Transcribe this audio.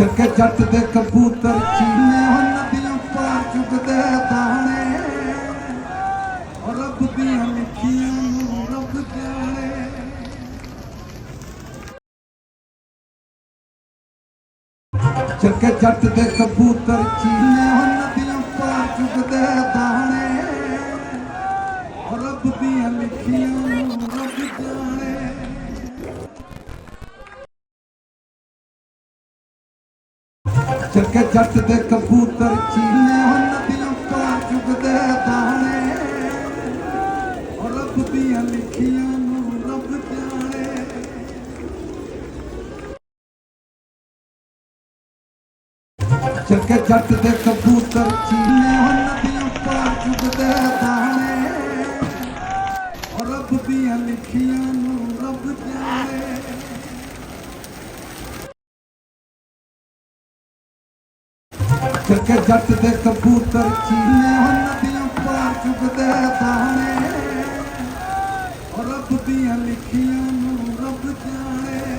ਚੱਕੇ ਜੱਟ ਦੇ ਕਬੂਤਰ ਚੀਨੇ ਹੋ ਨਦੀਆਂ ਪਾਰ ਚੁਗਦੇ ਦਾਣੇ। ਔਰ ਰੱਬ ਦੀਆਂ ਮਿੱਠੀਆਂ ਨੂੰ ਰੱਬ ਜਾਣੇ। ਚੱਕੇ ਜੱਟ ਦੇ ਕਬੂਤਰ ਚੀਨੇ ਹੋ ਨਦੀਆਂ ਪਾਰ ਚੁਗਦੇ ਦਾਣੇ। ਔਰ ਰੱਬ ਦੀਆਂ ਮਿੱਠੀਆਂ ਨੂੰ ਰੱਬ ਜਾਣੇ। ਚੱਕੇ ਜੱਟ ਦੇ ਕਬੂਤਰ ਚੀਨੇ ਹੋ ਨਦੀਆਂ ਪਾਰ ਚੁਗਦੇ ਦਾਣੇ। ਔਰ ਰੱਬ ਦੀਆਂ ਲਿਖੀਆਂ ਨੂੰ ਰੱਬ ਜਾਣੇ। ਚੱਕੇ ਜੱਟ ਦੇ ਕਬੂਤਰ ਚੀਨੇ ਹੋ ਨਦੀਆਂ ਪਾਰ ਚੁਗਦੇ ਦਾਣੇ। ਔਰ ਰੱਬ ਦੀਆਂ ਲਿਖੀਆਂ ਨੂੰ ਰੱਬ ਜੱਗੇ ਜੱਟ ਦੇ ਕਬੂਤਰ ਚੀਨੇ ਹੁਣ ਨਦੀਆਂ ਪਾਰ ਚੁਗਦੇ ਤਾਣੇ ਔਰ ਰੱਬ ਦੀਆਂ ਲਿਖੀਆਂ ਨੂੰ ਰੱਬ ਜਾਣੇ।